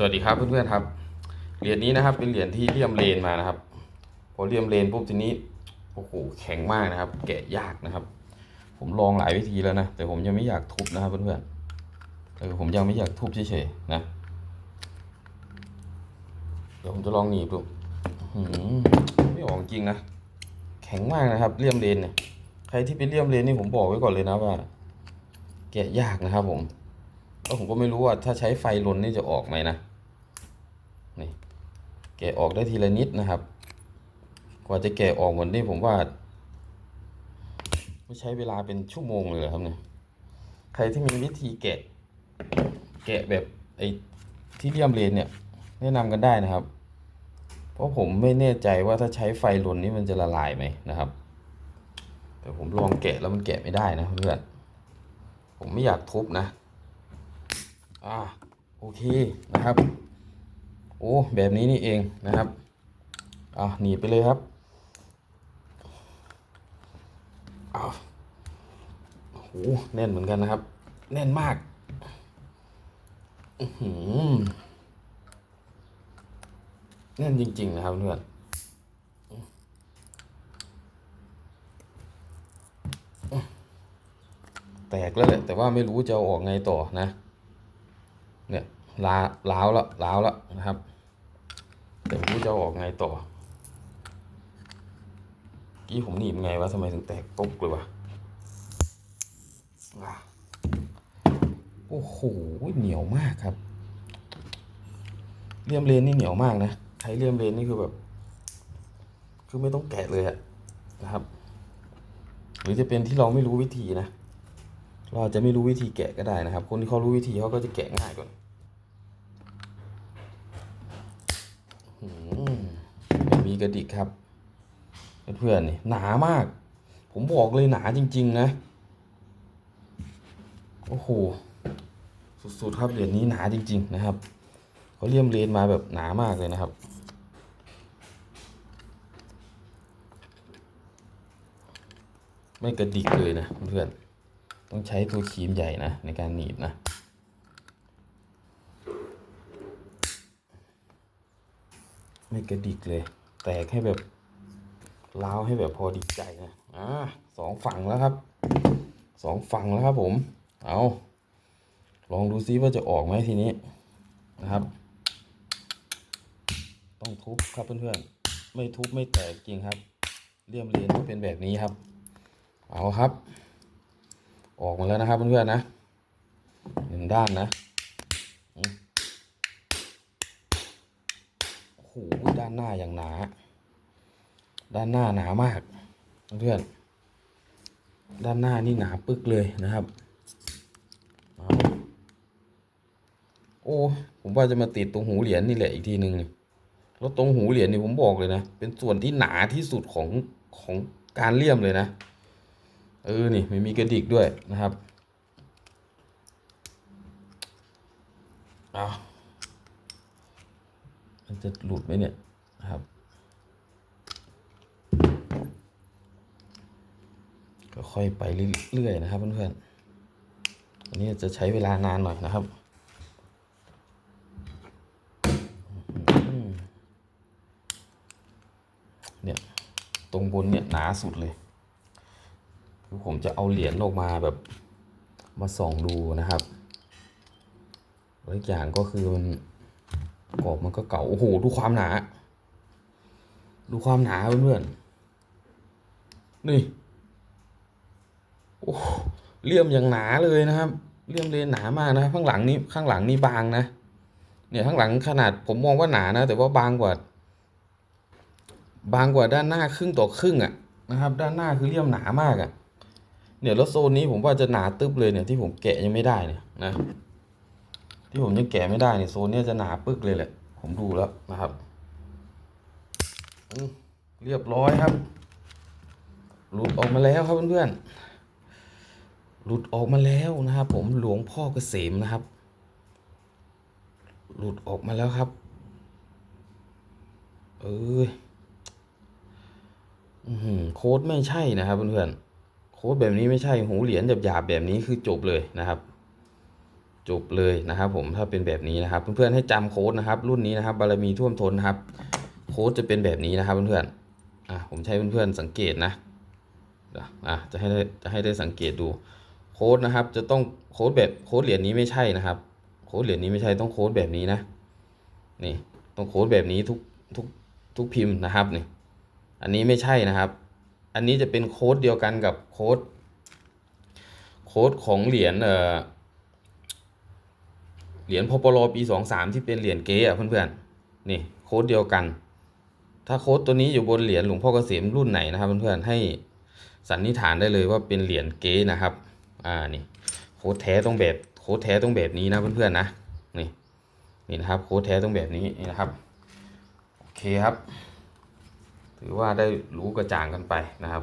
สวัสดีครับเพื่อนๆครับ เหรียญนี้นะครับเป็นเหรียญที่เลี่ยมเลนมานะครับ พอเลี่ยมเลนปุ๊บทีนี้โอ้โหแข็งมากนะครับ แกะยากนะครับ ผมลองหลายวิธีแล้วนะ แต่ผมยังไม่อยากทุบนะครับเพื่อนๆเออผมยังไม่อยากทุบเฉยๆนะเดี๋ยวผมจะลองหนีบดูอื้อหือไม่ออกจริงนะแข็งมากนะครับเลี่ยมเลนเนี่ยใครที่เป็นเลี่ยมเลนนี่ผมบอกไว้ก่อนเลยนะว่า แกะยากนะครับผมแล้วผมก็ไม่รู้ว่าถ้าใช้ไฟลนนี่จะออกไหมนะ แกะออกได้ทีละนิดนะครับ กว่าจะแกะออกหมดนี่ผมว่าไม่ใช้เวลาเป็นชั่วโมงเลยเหรอครับเนี่ยใครที่มีวิธีแกะ แกะแบบไอ้ที่เลียมเลนเนี่ย แนะนำกันได้นะครับ เพราะผมไม่แน่ใจว่าถ้าใช้ไฟลนนี่มันจะละลายไหมนะครับ แต่ผมลองแกะแล้วมันแกะไม่ได้นะเพื่อนผมไม่อยากทุบนะอ่าโอเคนะครับ โอ้แบบนี้นี่เองนะครับอ่าหนีไปเลยครับอ้าวโอ้โหแน่นเหมือนกันนะครับ แน่นมากอื้อหือแน่นจริง ๆ นะครับเพื่อนแตกแล้วแหละแต่ว่าไม่รู้จะเอาออกไงต่อนะ เนี่ย ลาล้าวแล้วล้าวแล้วนะครับแต่ไม่รู้จะอาออกไงต่อกี้ผมหนีบไงวะทำไมถึงแตกตุ๊บเลยวะอะโอ้โหเหนียวมากครับเลี่ยมเลนนี่เหนียวมากนะใช้เลี่ยมเลนนี่คือแบบ คือไม่ต้องแกะเลยอะนะครับ หรือจะเป็นที่เราไม่รู้วิธีนะ เราอาจจะไม่รู้วิธีแกะก็ได้นะครับ คนที่เขารู้วิธีเขาก็จะแกะง่ายกว่าอื้อหือไม,มีกระดิกครับ เพื่อนๆนี่หนามาก ผมบอกเลยหนาจริง ๆ นะ โอ้โห สุด ๆ ครับเหรียญนี้หนาจริง ๆ นะครับเขาเลี่ยมเลนมาแบบหนามากเลยนะครับไม่กระดิกเลยนะเพื่อน ต้องใช้ตัวครีมใหญ่นะในการหนีบนะ ไม่กระดิกเลย แตกให้แบบล้าวให้แบบพอดีใจนะอ่าสองฝั่งแล้วครับสองฝั่งแล้วครับผม เอาลองดูซิว่าจะออกไหมทีนี้นะครับ ต้องทุบครับเพื่อนๆ ไม่ทุบไม่แตกจริงครับ เลี่ยมเรียนก็เป็นแบบนี้ครับ เอาครับ ออกมาแล้วนะครับเพื่อนๆนะหนึ่งด้านนะ อืมโอ้โหด้านหน้าอย่างหนา ด้านหน้าหนามากเพื่อน ด้านหน้านี่หนาปึกเลยนะครับ โอ้ ผมว่าจะมาติดตรงหูเหรียญนี่แหละอีกทีหนึ่งแล้วตรงหูเหรียญนี่ผมบอกเลยนะ เป็นส่วนที่หนาที่สุดของของการเลี่ยมเลยนะ เออ นี่ไม่มีกระดิกด้วยนะครับเอา มันจะหลุดไหมเนี่ยครับ ก็ค่อยไปเรื่อยๆนะครับเพื่อนๆอันนี้จะใช้เวลานานหน่อยนะครับเนี่ยตรงบนเนี่ยหนาสุดเลยคือผมจะเอาเหรียญออกมาแบบมาส่องดูนะครับแล้วอีกอย่างก็คือมัน กรอบมันก็เก่า โอ้โห ดูความหนา ดูความหนาเพื่อนๆ นี่ โอ้เลี่ยมอย่างหนาเลยนะครับ เลี่ยมเลนหนามากนะ ข้างหลังนี้ข้างหลังนี่บางนะ เนี่ยข้างหลังขนาดผมมองว่าหนานะ แต่ว่าบางกว่า บางกว่าด้านหน้าครึ่งต่อครึ่งอะนะครับ ด้านหน้าคือเลี่ยมหนามากอะเนี่ยแล้วโซนนี้ผมว่าจะหนาตึ๊บเลยเนี่ยที่ผมแกะยังไม่ได้เนี่ยนะ ที่ผมยังแกะไม่ได้เนี่ยโซนเนี้ยจะหนาปึกเลยแหละ ผมดูแล้วนะครับเรียบร้อยครับ หลุดออกมาแล้วครับเพื่อนๆหลุดออกมาแล้วนะครับ ผมหลวงพ่อเกษมนะครับ หลุดออกมาแล้วครับเอออื้อหือโค้ดไม่ใช่นะครับเพื่อนๆโค้ดแบบนี้ไม่ใช่หูเหรียญหยาบๆแบบนี้คือจบเลยนะครับ จบเลยนะครับผมถ้าเป็นแบบนี้นะครับ เพื่อนๆให้จำโค้ดนะครับ รุ่นนี้นะครับบารมีท่วมท้นนะครับ โค้ดจะเป็นแบบนี้นะครับเพื่อนๆอะผมใช้เพื่อนๆสังเกตนะอะจะให้ได้จะให้ได้สังเกตดูโค้ดนะครับ จะต้องโค้ดแบบโค้ดเหรียญนี้ไม่ใช่นะครับ โค้ดเหรียญนี้ไม่ใช่ต้องโค้ดแบบนี้นะนี่ต้องโค้ดแบบนี้ทุกทุกทุกพิมพ์นะครับนี่อันนี้ไม่ใช่นะครับ อันนี้จะเป็นโค้ดเดียวกันกับโค้ดโค้ดของเหรียญเอ่อ เหรียญพปลปีสองสามที่เป็นเหรียญเก๊อะเพื่อนๆนี่โค้ดเดียวกัน ถ้าโค้ดตัวนี้อยู่บนเหรียญหลวงพ่อเกษมรุ่นไหนนะครับเพื่อนๆให้สันนิษฐานได้เลยว่าเป็นเหรียญเก๊นะครับอ่านี่โค้ดแท้ต้องแบบโค้ดแท้ต้องแบบนี้นะเพื่อนๆนะนี่นี่นะครับโค้ดแท้ต้องแบบนี้นี่นะครับโอเคครับ ถือว่าได้รู้กระจ่างกันไปนะครับ